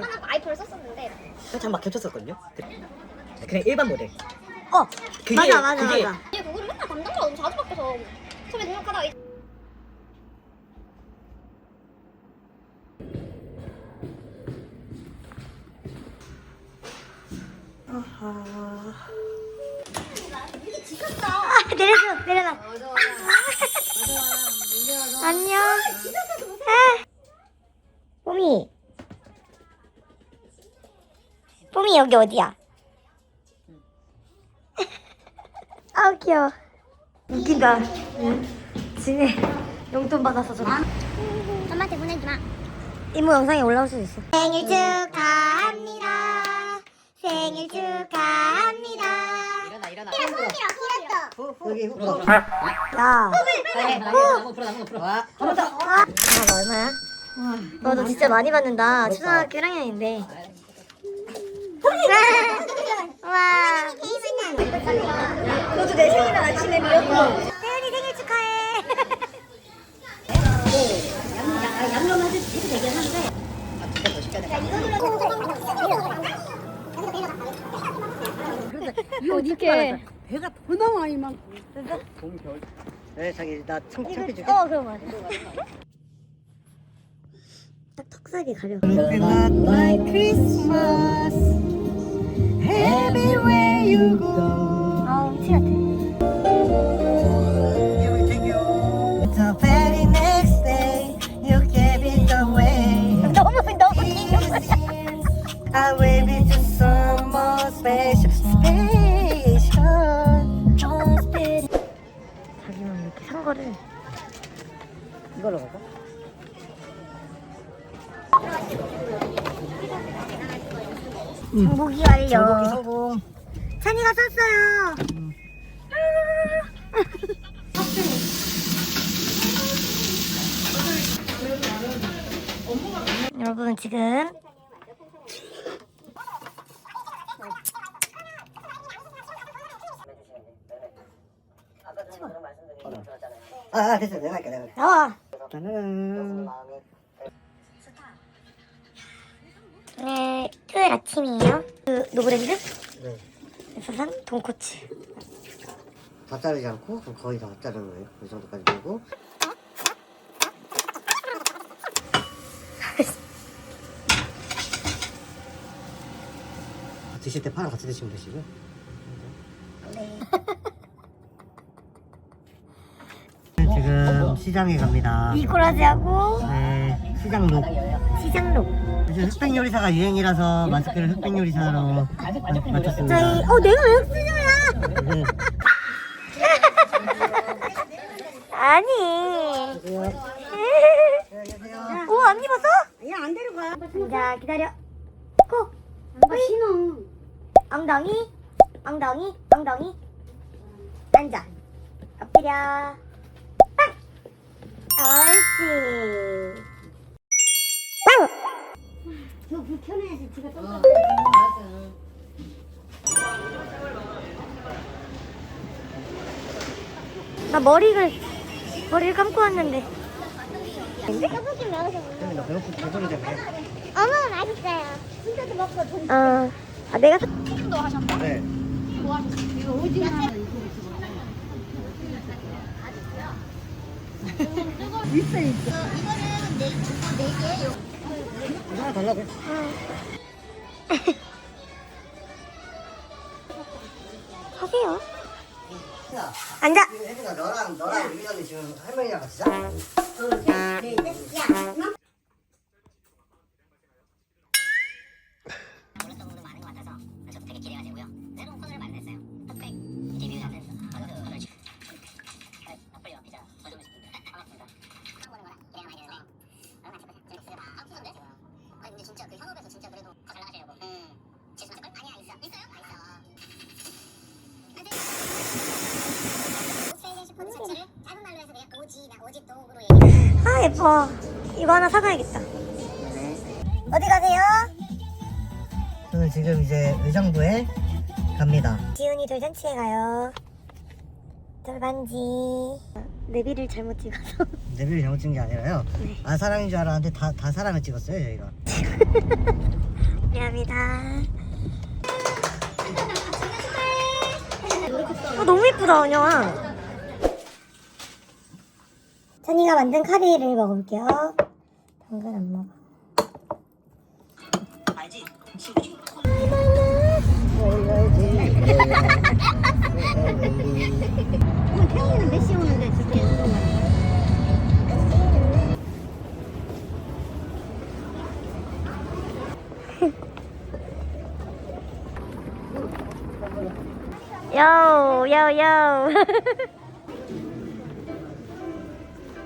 하나 아이폰을 썼었는데 한참 막 겹쳤었거든요. 그- 그냥 일반 모델. 어 그게 맞아 맞아 그게 맞아. 얘 그거를 맨날 담당자가 너무 자주 바뀌어서 처음에 등록하다가 이- 아 내려줘 내려놔. 안녕. 아. 뽀미. 뽀미 여기 어디야? 아 귀여워. 웃긴다. 진해 용돈 받아서 좀. 엄마한테 보내지 마. 이모 영상에 올라올 수도 있어. 생일 축하합니다. 생일 축하합니다. 일어나 일어나. 귀엽다. 여기 후. 야. 나무 풀어 나무 풀어. 와. 아, 얼마야? 너도 진짜 많이 받는다. 초등학교 1학년인데. 와. 너도 내 생일 날 아침에 미역국. 태연이 생일 축하해. 어떻게? 배가 더 나와 이만. 봄. 네 자기 나 청, 창피 줄게. 어, 그럼 맞아. 딱 턱살이 가려. Like Christmas. Everywhere you go. 정복이 완료. 정복이 성공. 찬이가 샀어요. 여러분 지금 아, 아 됐어 내가 할게 내가 할게. 나와. 짜잔. 네, 토요일 아침이에요. 그 노브랜드 네. 에서 산 돈코츠. 다 자르지 않고 그럼 거의 다 자르는 거예요. 그 정도까지 되고. 드실 때 파랑 같이 드시면 되시고요. 네. 지금 시장에 갑니다. 미꾸라지하고 네, 시장룩. 시장록. 요즘 흑백 요리사가 유행이라서 마스크를 흑백 요리사로 맞췄습니다. 저희 어 내가 왜 쓰냐야? 네. 아니. 오안 입었어? 야안 데려가. 자 기다려. 고. 아 신어. 엉덩이, 엉덩이, 엉덩이. 앉아. 엎드려. 빵. 옳지. 저 불편해서 지가 좀. 나 머리를 머리를 감고 왔는데. 떡볶이 먹어서 근데 너 배고프 배부르 때문에. 어머 맛있어요. 진짜도 먹고 돈 어. 아 내가 사- 도 하셨나? 네. 이거 오징어. 있어 있어. 이거는 네 이거 네 개 하나 달라고. 하세요. 혜진아, 앉아. 혜진아 너랑 너랑 유미 언니 지금 할머니랑 같이 자? 몰랐던 예뻐. 이거 하나 사가야겠다. 어디 가세요? 저는 지금 이제 의정부에 갑니다. 지훈이 돌잔치에 가요. 돌반지. 내비를 잘못 찍어서. 내비를 잘못 찍은 게 아니라요. 네. 아 사랑인 줄 알았는데 다, 다 사랑을 찍었어요 저희가. 미안합니다. 어, 너무 예쁘다, 은영아. 찬이가 만든 카레를 먹어볼게요. 당근 안 먹어. 오늘 태훈이는 몇 시에 오는데 거야? 요, 요, 요.